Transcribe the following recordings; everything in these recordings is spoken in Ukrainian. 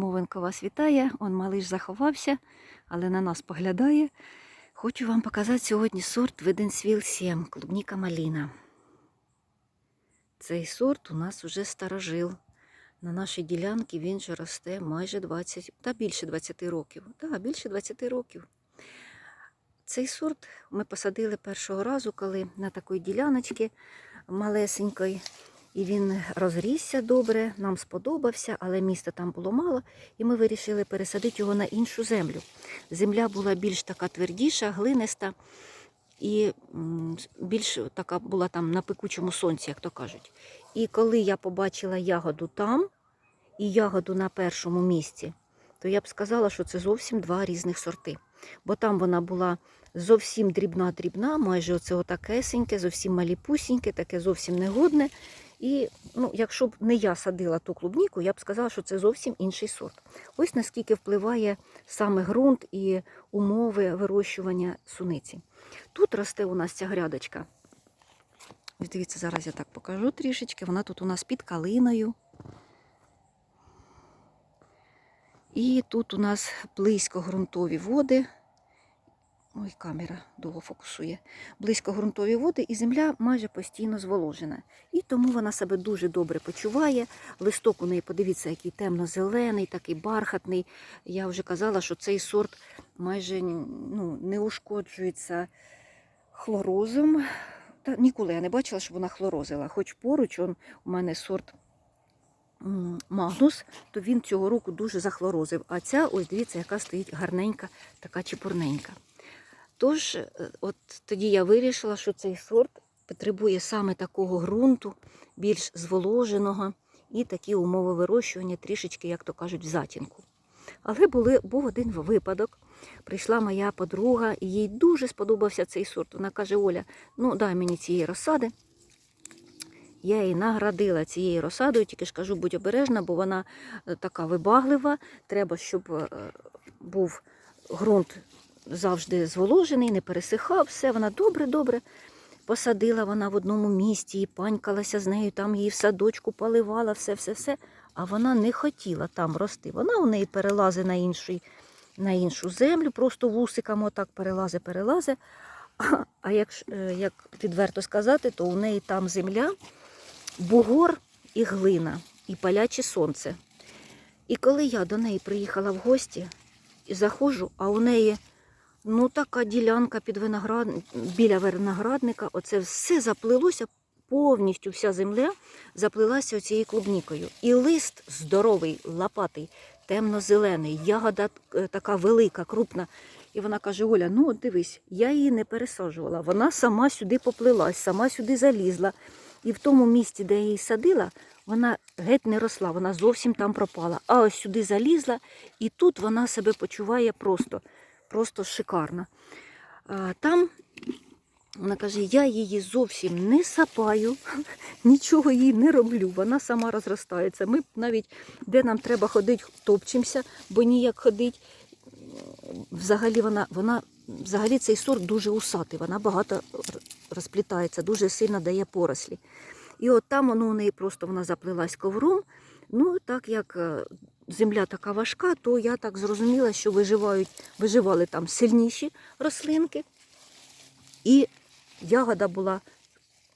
Відмовенко вас вітає. Он малиш заховався, але на нас поглядає. Хочу вам показати сьогодні сорт Виденсвіл 7, клубніка маліна. Цей сорт у нас уже старожил. На нашій ділянці він вже росте майже 20, та більше 20 років. Так, більше 20 років. Цей сорт ми посадили першого разу, коли на такій діляночці малесенької. І він розрісся добре, нам сподобався, але міста там було мало, і ми вирішили пересадити його на іншу землю. Земля була більш така твердіша, глиниста, і більш така була там на пекучому сонці, як то кажуть. І коли я побачила ягоду там і ягоду на першому місці, то я б сказала, що це зовсім два різних сорти. Бо там вона була зовсім дрібна-дрібна, майже оце отакесеньке, зовсім маліпусіньке, таке зовсім негодне. І ну, якщо б не я садила ту клубніку, я б сказала, що це зовсім інший сорт. Ось наскільки впливає саме ґрунт і умови вирощування суниці. Тут росте у нас ця грядочка. Дивіться, зараз я так покажу трішечки. Вона тут у нас під калиною. І тут у нас близько ґрунтові води. Ой, камера довго фокусує. Близько ґрунтові води, і земля майже постійно зволожена. І тому вона себе дуже добре почуває. Листок у неї, подивіться, який темно-зелений, такий бархатний. Я вже казала, що цей сорт майже ну, не ушкоджується хлорозом. Та ніколи я не бачила, щоб вона хлорозила. Хоч поруч он, у мене сорт Магнус, то він цього року дуже захлорозив. А ця, ось дивіться, яка стоїть гарненька, така чепурненька. Тож, е, от тоді я вирішила, що цей сорт потребує саме такого ґрунту, більш зволоженого, і такі умови вирощування трішечки, як то кажуть, в затінку. Але були, був один випадок. Прийшла моя подруга, і їй дуже сподобався цей сорт. Вона каже: Оля, ну дай мені цієї розсади. Я її наградила цією розсадою, тільки ж кажу, будь обережна, бо вона е, така вибаглива. Треба, щоб е, був ґрунт завжди зволожений, не пересихав, все, вона добре-добре. Посадила вона в одному місці і панькалася з нею, там її в садочку поливала, все-все-все. А вона не хотіла там рости. Вона у неї перелазить на, інший, на іншу землю, просто вусиками отак перелазить, перелазить. А, а як, е, як відверто сказати, то у неї там земля, бугор і глина, і паляче сонце. І коли я до неї приїхала в гості і заходжу, а у неї ну така ділянка під виноград... біля виноградника, оце все заплилося, повністю вся земля заплилася цією клубнікою. І лист здоровий, лопатий, темно-зелений, ягода е, така велика, крупна. І вона каже: Оля, ну от дивись, я її не пересаджувала. Вона сама сюди поплилась, сама сюди залізла. І в тому місці, де я її садила, вона геть не росла, вона зовсім там пропала. А ось сюди залізла, і тут вона себе почуває просто, просто шикарно. А, там вона каже, я її зовсім не сапаю, нічого їй не роблю, вона сама розростається. Ми навіть де нам треба ходити, топчемося, бо ніяк ходить. Взагалі вона, вона, взагалі цей сорт дуже усатий, вона багато розплітається, дуже сильно дає порослі. І от там воно у неї просто вона заплилась ковром. Ну, так як е, земля така важка, то я так зрозуміла, що виживають, виживали там сильніші рослинки. І ягода була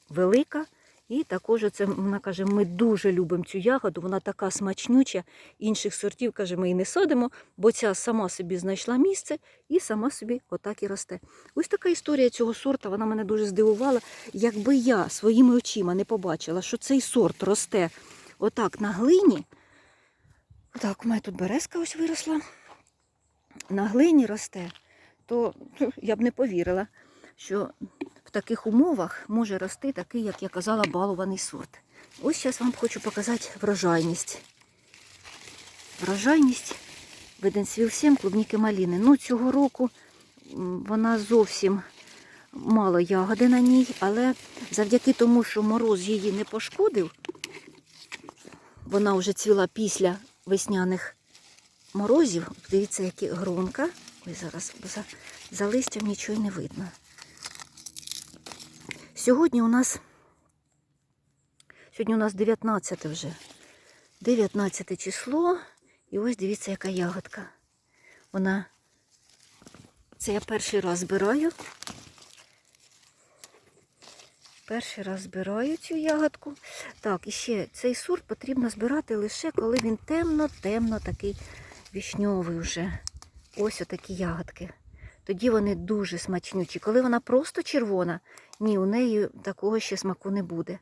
велика. І також це вона каже, ми дуже любимо цю ягоду, вона така смачнюча. Інших сортів, каже, ми її не садимо, бо ця сама собі знайшла місце і сама собі отак і росте. Ось така історія цього сорта, вона мене дуже здивувала. Якби я своїми очима не побачила, що цей сорт росте отак на глині. Так, у мене тут березка ось виросла. На глині росте, то я б не повірила, що в таких умовах може рости такий, як я казала, балований сорт. Ось зараз вам хочу показати врожайність. Врожайність Веденсвіл 7 клубніки маліни. Ну, цього року вона зовсім мало ягоди на ній, але завдяки тому, що мороз її не пошкодив, вона вже цвіла після весняних морозів. Дивіться, які гронка. Ой, зараз за, за листям нічого не видно. Сьогодні у нас сьогодні у нас 19 вже. 19 число. І ось дивіться, яка ягодка. Вона. Це я перший раз збираю. Перший раз збираю цю ягодку. Так, і ще цей сорт потрібно збирати лише коли він темно-темно такий вішньовий вже. Ось отакі ягодки. Тоді вони дуже смачнючі. Коли вона просто червона, ні, у неї такого ще смаку не буде.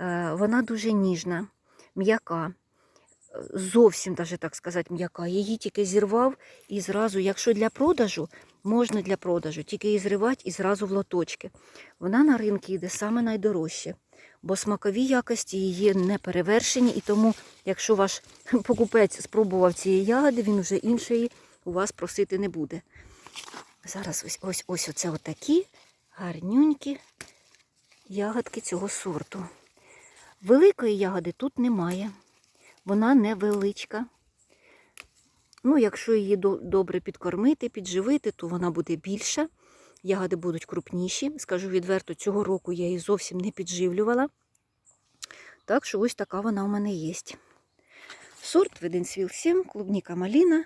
Е, Вона дуже ніжна, м'яка. Зовсім, даже, так сказати, м'яка. Її тільки зірвав і зразу, якщо для продажу, можна для продажу, тільки її зривати і зразу в лоточки. Вона на ринку йде саме найдорожче, бо смакові якості її не перевершені, і тому, якщо ваш покупець спробував цієї ягоди, він вже іншої у вас просити не буде. Зараз ось ось ось оце отакі гарнюнькі ягодки цього сорту. Великої ягоди тут немає. Вона невеличка. Ну, якщо її добре підкормити, підживити, то вона буде більша. Ягоди будуть крупніші. Скажу відверто, цього року я її зовсім не підживлювала. Так що ось така вона у мене є. Сорт Веденсвіл 7, клубніка маліна.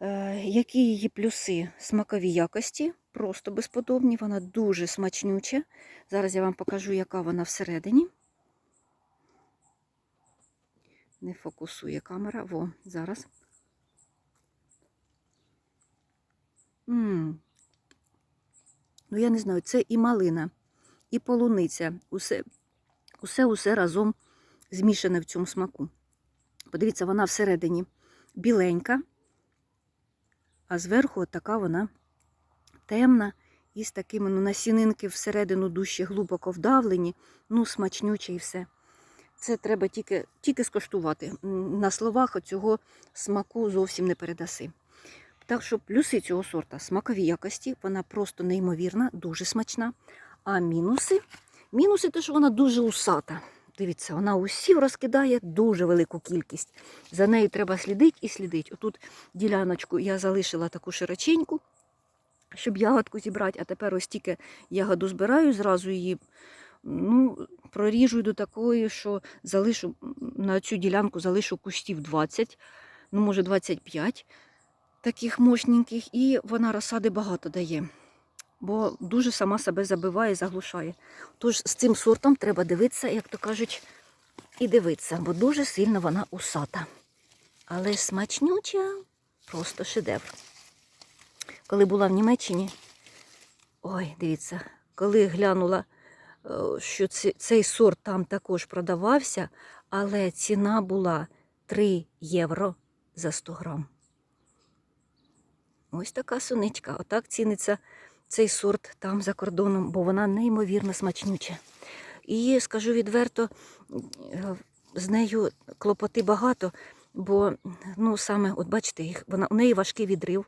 Е, Які її плюси? Смакові якості, просто безподобні, вона дуже смачнюча. Зараз я вам покажу, яка вона всередині. Не фокусує камера. Во, зараз. М Ну, я не знаю, це і малина, і полуниця. Усе, усе, усе разом змішане в цьому смаку. Подивіться, вона всередині біленька, а зверху така вона темна і з такими ну, насінинки всередину дужче глибоко вдавлені, ну, смачнюче і все. Це треба тільки, тільки скоштувати. На словах цього смаку зовсім не передаси. Так що плюси цього сорта смакові якості, вона просто неймовірна, дуже смачна. А мінуси? Мінуси те, що вона дуже усата. Дивіться, вона усів розкидає дуже велику кількість. За нею треба слідити і слідити. Отут діляночку я залишила таку широченьку, щоб ягодку зібрати, а тепер ось тільки ягоду збираю, зразу її ну, проріжу до такої, що залишу на цю ділянку залишу кущів 20, ну може 25 таких мощненьких, і вона розсади багато дає, бо дуже сама себе забиває, заглушає. Тож з цим сортом треба дивитися, як то кажуть, і дивитися, бо дуже сильно вона усата. Але смачнюча, просто шедевр. Коли була в Німеччині, ой, дивіться, коли глянула, е, що цей сорт там також продавався, але ціна була 3 євро за 100 грам. Ось така суничка. Отак ціниться цей сорт там за кордоном, бо вона неймовірно смачнюча. І скажу відверто, е, з нею клопоти багато, бо ну саме, от бачите, їх вона у неї важкий відрив.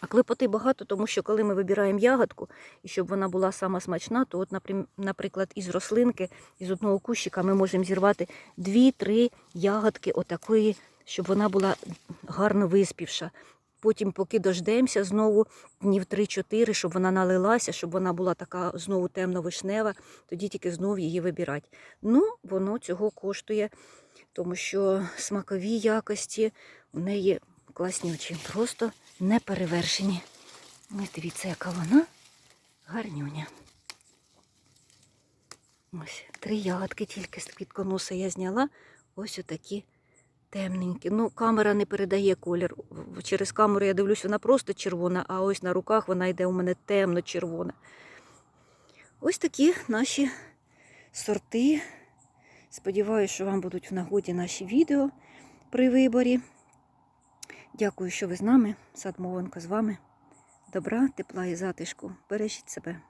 А клопоти багато, тому що коли ми вибираємо ягодку, і щоб вона була сама смачна, то, от, наприклад, із рослинки, із одного кущика ми можемо зірвати 2-3 ягодки отакої, щоб вона була гарно виспівша. Потім, поки дождемося, знову днів 3-4, щоб вона налилася, щоб вона була така знову темно-вишнева, тоді тільки знову її вибирати. Ну, воно цього коштує, тому що смакові якості у неї класнючі, просто не перевершені. Ось дивіться, яка вона гарнюня. Ось три ягодки тільки з квітконоса я зняла. Ось отакі темненькі. Ну, камера не передає колір. Через камеру я дивлюсь, вона просто червона, а ось на руках вона йде у мене темно-червона. Ось такі наші сорти. Сподіваюся, що вам будуть в нагоді наші відео при виборі. Дякую, що ви з нами. Сад Мовенко з вами. Добра, тепла і затишку. Бережіть себе.